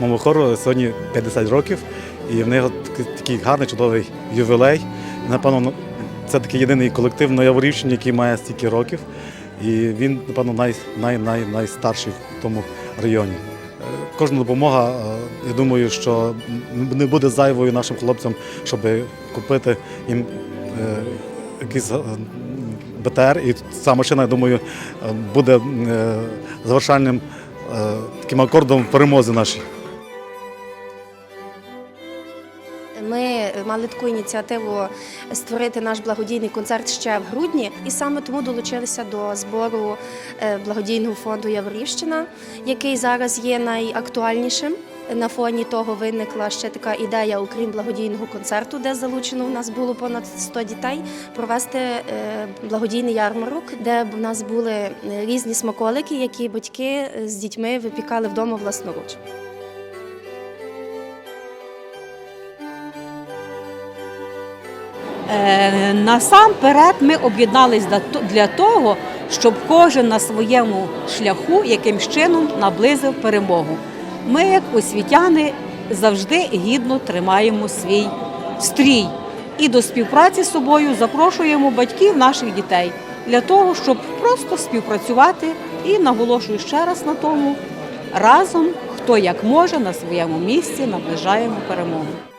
моєму хору сьогодні 50 років, і в нього такий, гарний чудовий ювілей. Напевно, ну, це такий єдиний колектив на Яворівщині, який має стільки років. І він, напевно, най, най, най, найстарший в тому районі. Е, Кожна допомога, е, я думаю, що не буде зайвою нашим хлопцям, щоб купити їм е, якийсь БТР. І ця машина, я думаю, буде завершальним таким акордом перемози нашої. Ми мали таку ініціативу створити наш благодійний концерт ще в грудні, і саме тому долучилися до збору е, благодійного фонду Яворівщина, який зараз є найактуальнішим. На фоні того виникла ще така ідея, окрім благодійного концерту, де залучено у нас було понад 100 дітей, провести е, благодійний ярмарок, де у нас були е, різні смаколики, які батьки е, з дітьми випікали вдома власноруч. Насамперед ми об'єднались для для того, щоб кожен на своєму шляху якимсь чином наблизив перемогу. Ми, як освітяни, завжди гідно тримаємо свій стрій і до співпраці з собою запрошуємо батьків наших дітей для того, щоб просто співпрацювати і наголошую ще раз на тому, разом хто як може на своєму місці наближаємо перемогу.